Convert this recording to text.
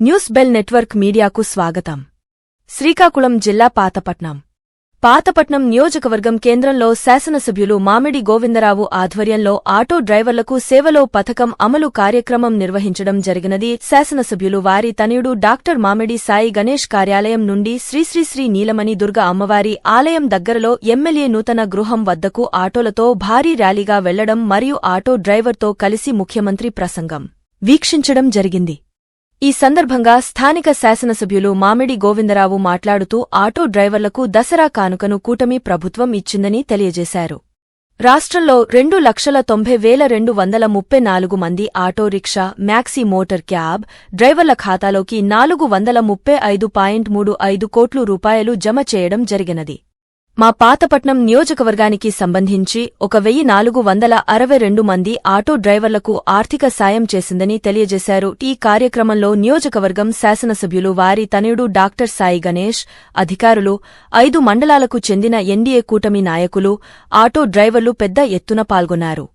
News bell network మీడియాకు స్వాగతం. శ్రీకాకుళం జిల్లా పాతపట్నం. పాతపట్నం నియోజకవర్గం కేంద్రంలో శాసనసభ్యులు మామిడి గోవిందరావు ఆధ్వర్యంలో ఆటో డ్రైవర్లకు సేవలో పథకం అమలు కార్యక్రమం నిర్వహించడం జరిగినది. శాసనసభ్యులు వారి తనయుడు డాక్టర్ మామిడి సాయి గణేష్ కార్యాలయం నుండి శ్రీశ్రీశ్రీ నీలమణి దుర్గ అమ్మవారి ఆలయం దగ్గరలో ఎమ్మెల్యే నూతన గృహం వద్దకు ఆటోలతో భారీ ర్యాలీగా వెళ్ళడం మరియు ఆటో డ్రైవర్తో కలిసి ముఖ్యమంత్రి ప్రసంగం వీక్షించడం జరిగింది. ఈ సందర్భంగా స్థానిక శాసనసభ్యులు మామిడి గోవిందరావు మాట్లాడుతూ ఆటో డ్రైవర్లకు దసరా కానుకను కూటమి ప్రభుత్వం ఇచ్చిందని తెలియజేశారు. రాష్ట్రంలో రెండు లక్షల తొంభై వేల రెండు వందల ముప్పై నాలుగు మంది auto rickshaw maxi motor cab డ్రైవర్ల ఖాతాలోకి నాలుగు వందల ముప్పై ఐదు పాయింట్ మూడు ఐదు కోట్లు రూపాయలు జమ చేయడం జరిగినది. మా పాతపట్నం నియోజకవర్గానికి సంబంధించి ఒక వెయ్యి నాలుగు వందల అరవై రెండు మంది ఆటో డ్రైవర్లకు ఆర్థిక సాయం చేసిందని తెలియజేశారు. ఈ కార్యక్రమంలో నియోజకవర్గం శాసనసభ్యులు వారి తనయుడు డాక్టర్ సాయి గణేష్ అధికారులు ఐదు మండలాలకు చెందిన ఎన్డీఏ కూటమి నాయకులు ఆటో డ్రైవర్లు పెద్ద ఎత్తున పాల్గొన్నారు.